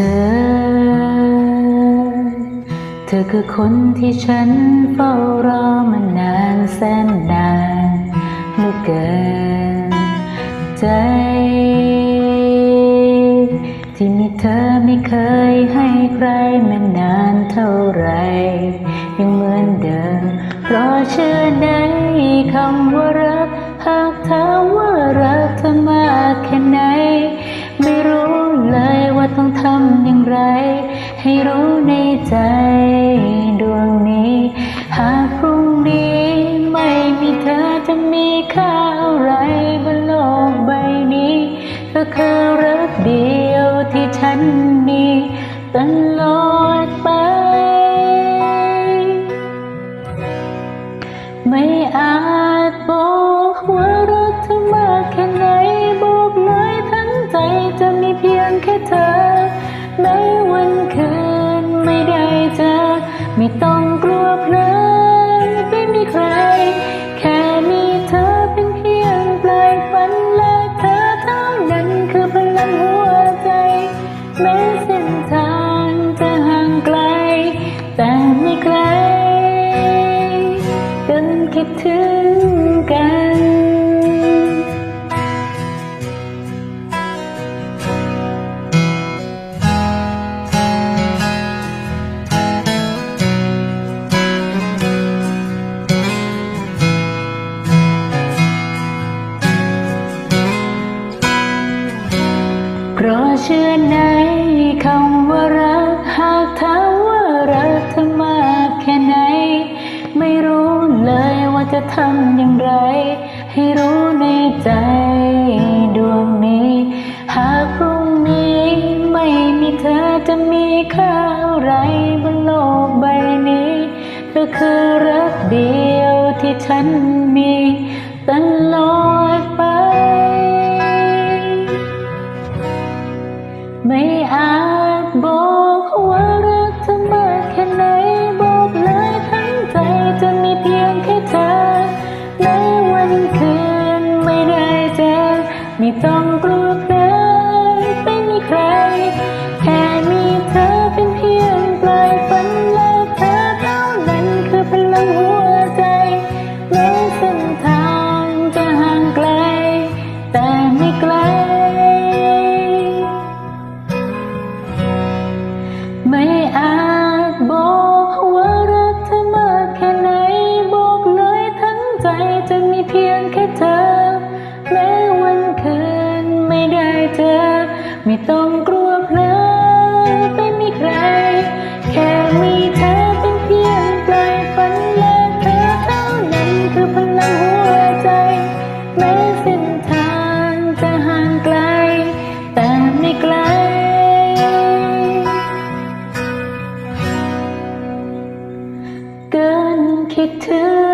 อ เธอคือคนที่ฉันเฝ้ารอมานานแสนนานเหลือเกินใจ ที่มีเธอไม่เคยให้ใครมานานเท่าไร ยังเหมือนเดิม เพราะเชื่อในคำว่า ให้รู้ในใจดวงนี้ หากพรุ่งนี้ไม่มีเธอจะมีค่าอะไรบนโลกใบนี้เธอคือรักเดียวที่ฉันมีตลอด ไม่ต้องกะเชื่อในคำว่ารักหากถามว่ารักเธอมากแค่ไหน ไม่รู้เลยว่าจะทำอย่างไร ให้รู้ในใจดวงนี้ หากพรุ่งนี้ไม่มีเธอจะมีค่าอะไรบนโลกใบนี้เธอคือรักเดียวที่ฉันมีตลอด ไม่อาจบอกว่ารักเธอมากแค่ไหนบอกเลยทั้งใจจะมีเพียงแค่เธอ ในวันคืนไม่ได้เจอไม่ต้องกลัวใครไม่มีใคร แค่มีเธอ ได้เจอไม่ต้องกลัวเพลอไม่มีใคร แค่มีเธอเป็นเพียงปลายฝันและเธอเท่านั้นคือพลังหัวใจแม้เส้นทางจะห่างไกล แต่ไม่ไกลเกินคิดถึง